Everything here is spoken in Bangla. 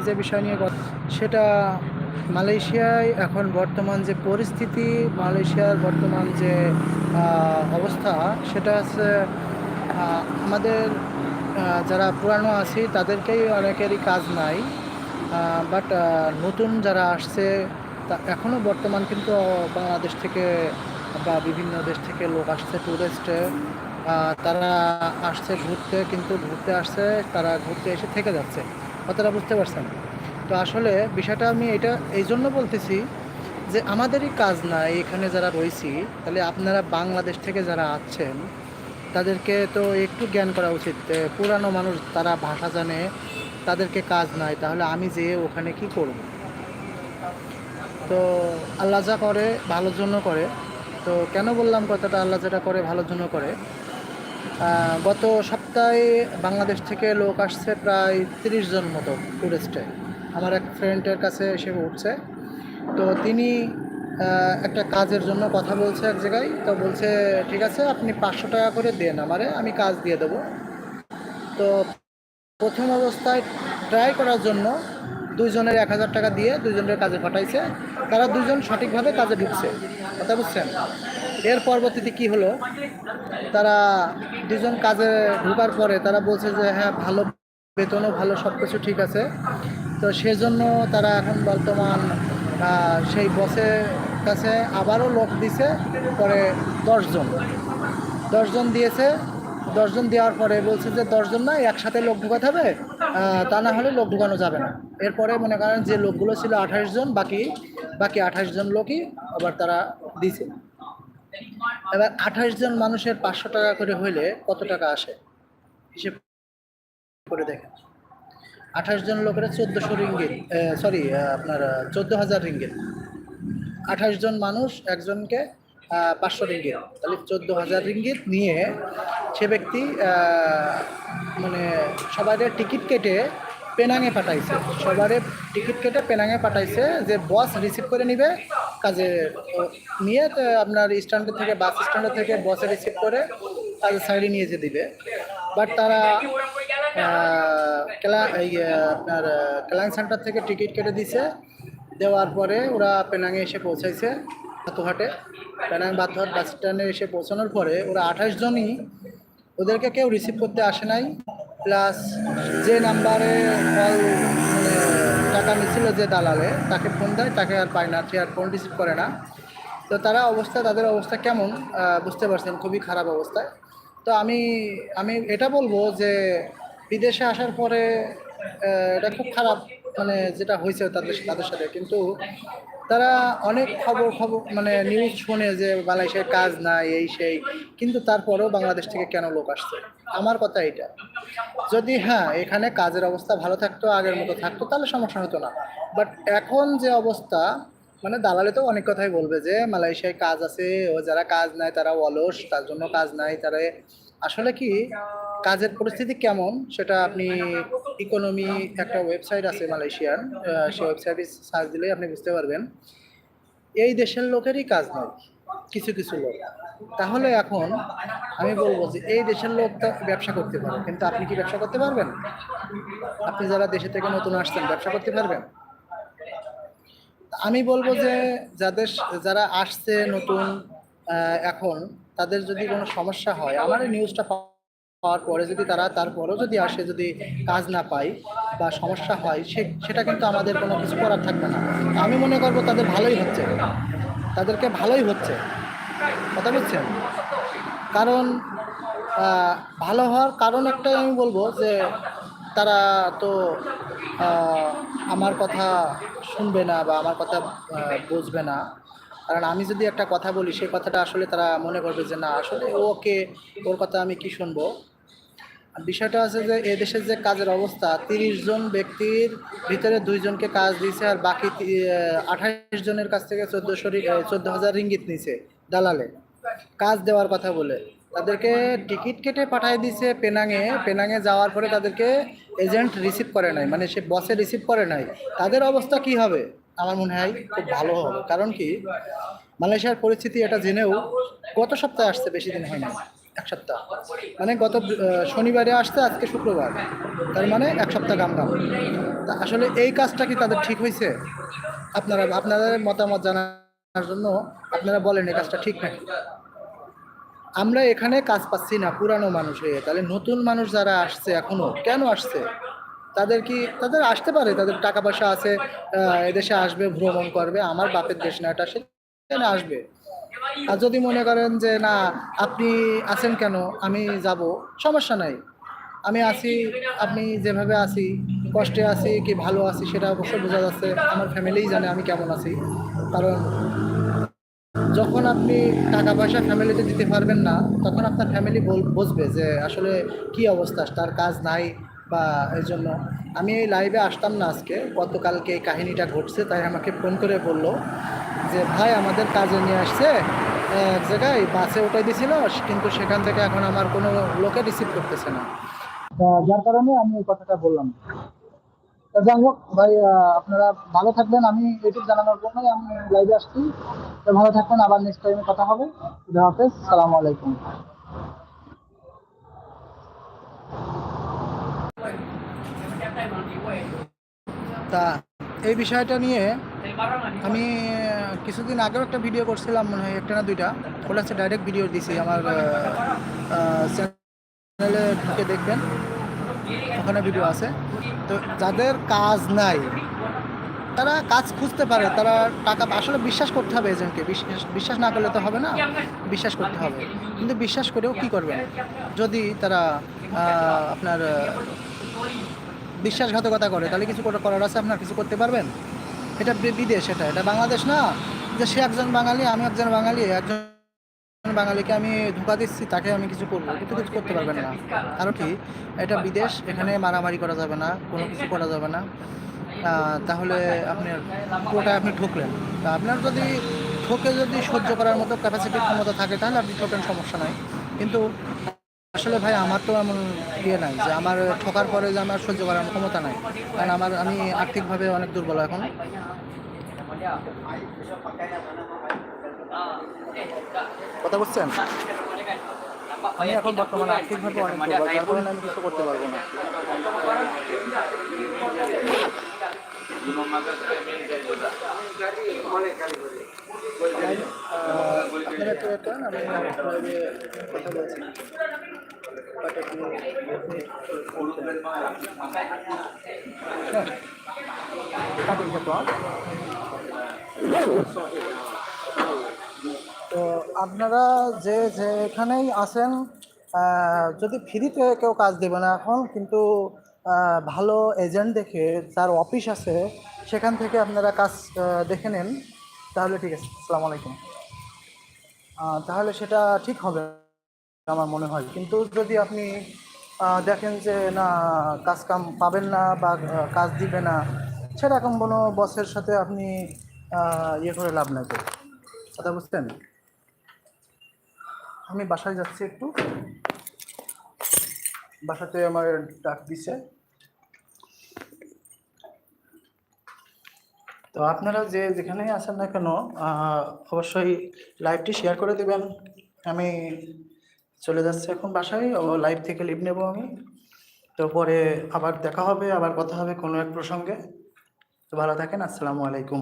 আমি যে বিষয় নিয়ে সেটা মালয়েশিয়ায় এখন বর্তমান যে পরিস্থিতি, মালয়েশিয়ার বর্তমান যে অবস্থা, সেটা হচ্ছে আমাদের যারা পুরানো আছি, তাদেরকেই অনেকেরই কাজ নাই। বাট নতুন যারা আসছে, তা এখনও বর্তমান কিন্তু বাংলাদেশ থেকে বা বিভিন্ন দেশ থেকে লোক আসছে ট্যুরিস্টে তারা আসছে, ঘুরতে, কিন্তু ঘুরতে আসছে, তারা ঘুরতে এসে থেকে যাচ্ছে। কথাটা বুঝতে পারছেন? তো আসলে বিষয়টা আমি এটা এই জন্য বলতেছি যে আমাদেরই কাজ না এখানে যারা রয়েছি, তাহলে আপনারা বাংলাদেশ থেকে যারা আছেন, তাদেরকে তো একটু জ্ঞান করা উচিত পুরানো মানুষ তারা ভাষা জানে, তাদেরকে কাজ নাই, তাহলে আমি যেয়ে ওখানে কি করব? তো আল্লাহ যা করে ভালোর জন্য করে। তো কেন বললাম কথাটা? আল্লাহ যেটা করে ভালোর জন্য করে। গত সপ্তাহে বাংলাদেশ থেকে লোক আসছে প্রায় তিরিশ জন মতো টুরিস্টে আমার এক ফ্রেন্ডের কাছে এসে উঠছে। তো তিনি একটা কাজের জন্য কথা বলছে এক জায়গায়। তো বলছে, ঠিক আছে, আপনি পাঁচশো টাকা করে দেন আমারে, আমি কাজ দিয়ে দেবো। তো প্রথম অবস্থায় ট্রাই করার জন্য দুইজনের এক হাজার টাকা দিয়ে দুইজনের কাজে পাঠাইছে তারা দুজন সঠিকভাবে কাজে ঢুকছে। কথা বুঝছেন? এর পরবর্তীতে কি হলো? তারা দুজন কাজে ঢোকার পরে তারা বলছে যে হ্যাঁ ভালো বেতনও, ভালো সব কিছু ঠিক আছে। তো সেজন্য তারা এখন বর্তমান সেই বসের কাছে আবারও লোক দিছে, পরে দশজন। দশজন দিয়েছে। দশজন দেওয়ার পরে বলছে যে, দশজন না, একসাথে লোক ঢুকাতে হবে তা না হলে লোক ঢুকানো যাবে না। এরপরে মনে করেন যে লোকগুলো ছিল আঠাশ জন, বাকি বাকি আঠাশ জন লোকই আবার তারা দিছে। এবার আঠাশ জন মানুষের পাঁচশো টাকা করে হইলে কত টাকা আসে? হিসেব করে দেখেন। আঠাশ জন লোকের চোদ্দোশো রিঙ্গিত সরি আপনার চোদ্দ হাজার রিঙ্গিত। আঠাশ জন মানুষ একজনকে পাঁচশো রিঙ্গিত। তাহলে চোদ্দ হাজার রিঙ্গিত নিয়ে সে ব্যক্তি মানে সবাইকে টিকিট কেটে পেনাঙে পাঠাইছে। সবারে টিকিট কেটে পেনাঙে পাঠাইছে যে বস রিসিভ করে নিবে, কাজে নিয়ে আপনার স্ট্যান্ড থেকে বাস স্ট্যান্ড থেকে বসে রিসিভ করে কাজে সাইডে নিয়ে যে দিবে। বাট তারা আপনার ক্লাইন সেন্টার থেকে টিকিট কেটে দিছে। দেওয়ার পরে ওরা পেনাঙে এসে পৌঁছাইছে বাতুহাটে। পেনাং বাতুহাট বাস স্ট্যান্ডে এসে পৌঁছানোর পরে ওরা আঠাশ জনই ওদেরকে কেউ রিসিভ করতে আসে নাই। প্লাস যে নাম্বারে কল মানে টাকা নিচ্ছিল যে দালালে, তাকে ফোন দেয়, তাকে আর পায় না, সে আর ফোন রিসিভ করে না। তো তারা অবস্থা, তাদের অবস্থা কেমন বুঝতে পারছেন খুবই খারাপ অবস্থায় তো আমি আমি এটা বলব যে, বিদেশে আসার পরে এটা খুব খারাপ। মানে যেটা হয়েছে তাদের তাদের সাথে। কিন্তু তারা অনেক খবর খবর মানে নিউজ শুনে যে বাংলাদেশের কাজ নাই, এই সেই। কিন্তু তারপরেও বাংলাদেশ থেকে কেন লোক আসছে? আমার কথা এটা যদি হ্যাঁ এখানে কাজের অবস্থা ভালো থাকতো, আগের মতো থাকতো, তাহলে সমস্যা হতো না। বাট এখন যে অবস্থা মানে দালালে তো অনেক কথাই বলবে যে, মালয়েশিয়ায় কাজ আছে, ও যারা কাজ নাই, তারা অলস, তার জন্য কাজ নাই, তারা আসলে কি কাজের পরিস্থিতি কেমন? সেটা আপনি ইকোনমি একটা ওয়েবসাইট আছে মালয়েশিয়ার সেই ওয়েবসাইটে সার্চ দিলেই আপনি বুঝতে পারবেন। এই দেশের লোকেরই কাজ নেই, কিছু কিছু লোক। তাহলে এখন আমি বলব যে এই দেশের লোক ব্যবসা করতে পারে, কিন্তু আপনি কি ব্যবসা করতে পারবেন? আপনি যারা দেশে থেকে নতুন আসছেন, ব্যবসা করতে পারবেন? আমি বলব যে যাদের, যারা আসছে নতুন এখন, তাদের যদি কোনো সমস্যা হয়, আমার নিউজটা পাওয়ার পরে যদি তারা, তারপরেও যদি আসে যদি কাজ না পায় বা সমস্যা হয়, সে, সেটা কিন্তু আমাদের কোনো কিছু করার থাকবে না। আমি মনে করব তাদের ভালোই হচ্ছে। তাদেরকে ভালোই হচ্ছে। কথা বলছেন কারণ ভালো হওয়ার কারণ একটাই আমি বলব যে, তারা তো আমার কথা শুনবে না বা আমার কথা বুঝবে না। কারণ আমি যদি একটা কথা বলি সেই কথাটা আসলে তারা মনে করবে যে, না, আসলে ওকে, ওর কথা আমি কি শুনব? বিষয়টা আছে যে এদেশের যে কাজের অবস্থা, তিরিশ জন ব্যক্তির ভিতরে দুইজনকে কাজ দিয়েছে আর বাকি আঠাশ জনের কাছ থেকে চোদ্দোশো চোদ্দ হাজার রিঙ্গিত নিছে দালালে। কাজ দেওয়ার কথা বলে। তাদেরকে টিকিট কেটে পাঠিয়ে দিছে পেনাঙে পেনাঙে যাওয়ার পরে তাদেরকে এজেন্ট রিসিভ করে নাই মানে সে বসে রিসিভ করে নাই। তাদের অবস্থা কি হবে? আমার মনে হয় খুব ভালো হবে। কারণ কি? মালয়েশিয়ার পরিস্থিতি এটা জেনেও গত সপ্তাহে আসছে, বেশি দিন হয়নি। এক সপ্তাহ। মানে গত শনিবারে আসছে, আজকে শুক্রবার। তার মানে এক সপ্তাহ কাম তা আসলে এই কাজটা কি তাদের ঠিক হয়েছে? আপনারা, আপনাদের মতামত জানার জন্য আপনারা বলেন এই কাজটা ঠিক নাকি? আমরা এখানে কাজ পাচ্ছি না, পুরানো মানুষ হয়ে। তাহলে নতুন মানুষ যারা আসছে এখনও, কেন আসছে? তাদের কি, তাদের আসতে পারে, তাদের টাকা পয়সা আছে এদেশে আসবে, ভ্রমণ করবে, আমার বাপের দেশ না, এটা সেখানে আসবে। আর যদি মনে করেন যে, না, আপনি আছেন কেন? আমি যাব। সমস্যা নাই। আমি আছি, আপনি যেভাবে আছি, কষ্টে আছি কি ভালো আছি সেটা অবশ্যই বোঝা যাচ্ছে। আমার ফ্যামিলিই জানে আমি কেমন আছি। কারণ যখন আপনি টাকা পয়সা ফ্যামিলিতে দিতে পারবেন না, তখন আপনার ফ্যামিলি বুঝবে যে, আসলে কি অবস্থা, তার কাজ নাই বা এই জন্য। আমি এই লাইভে আসতাম না আজকে। গতকালকে এই কাহিনীটা ঘটছে, তাই আমাকে ফোন করে বলল। যে ভাই আমাদের কাজে নিয়ে আসছে, এক জায়গায় বাসে উঠাই দিছিল, কিন্তু সেখান থেকে এখন আমার কোনো লোকে রিসিভ করতেছে না। যার কারণে আমি এই কথাটা বললাম। যাই হোক, ভাই আপনারা ভালো থাকবেন। আমি ইউটিউব জানানোর জন্যই আমি লাইভে আসছি। তো ভালো থাকবেন, আবার নেক্সট টাইমে কথা হবে। খুদা হাফেজ, সালামু আলাইকুম। তা এই বিষয়টা নিয়ে আমি কিছুদিন আগেও একটা ভিডিও করছিলাম মনে হয়, একটা না দুইটা। ওটা হচ্ছে ডাইরেক্ট ভিডিও দিছি আমার চ্যানেলে ঢুকে দেখবেন। ওখানে ভিডিও আছে। তো যাদের কাজ নাই, তারা কাজ খুঁজতে পারে, তারা টাকা, আসলে বিশ্বাস করতে হবে এজেন্টকে বিশ্বাস বিশ্বাস না করলে তো হবে না, বিশ্বাস করতে হবে। কিন্তু বিশ্বাস করেও কি করবেন? যদি তারা আপনার বিশ্বাসঘাতকতা করে, তাহলে কিছু করার আছে? আপনার কিছু করতে পারবেন? এটা বিদেশ এটা এটা বাংলাদেশ না? যে সে একজন বাঙালি, আমি একজন বাঙালি, একজন বাঙালিকে আমি ধোকা দিচ্ছি, তাকে আমি কিছু করব, কিন্তু কিছু করতে পারবেন না। কারণ কি? এটা বিদেশ, এখানে মারামারি করা যাবে না, কোনো কিছু করা যাবে না। তাহলে আপনার পুরোটা আপনি ঠকলেন। তা আপনার যদি ঠকে যদি সহ্য করার মতো ক্যাপাসিটি ক্ষমতা থাকে, তাহলে আপনি ঠকেন, সমস্যা নাই। কিন্তু আসলে ভাই আমার তো এমন ইয়ে নাই যে আমার ঠকার পরে যে আমার সহ্য করার ক্ষমতা নাই। কারণ আমার আমি আর্থিকভাবে অনেক দুর্বল এখন। কথা বুঝছেন আমি এখন বর্তমানে আর্থিকভাবে অনেক দুর্বল যার কারণে আমি কিছু করতে পারব না। আপনারা একটু কথা বলছি। তো আপনারা যে যেখানেই আছেন যদি ফ্রিতে কেউ কাজ দেবে না এখন, কিন্তু ভালো এজেন্ট দেখে যার অফিস আছে, সেখান থেকে আপনারা কাজ দেখে নেন। তাহলে ঠিক আছে, আসসালামু আলাইকুম। তাহলে সেটা ঠিক হবে। আমার মনে হয়। কিন্তু যদি আপনি দেখেন যে, না, কাজ কাম পাবেন না বা কাজ দিবে না সেরকম কোনো বসের সাথে আপনি ইয়ে করে লাভ তো। কথা বুঝতেন আমি বাসায় যাচ্ছি একটু। বাসাতে আমার ডাক দিছে। তো আপনারা যে, যেখানেই আছেন না কেন অবশ্যই লাইভটি শেয়ার করে দেবেন। আমি চলে যাচ্ছে এখন বাসায়, ও লাইভ থেকে লিভ নেব আমি। তো পরে আবার দেখা হবে, আবার কথা হবে কোনো এক প্রসঙ্গে। তো ভালো থাকেন, আসসালামু আলাইকুম।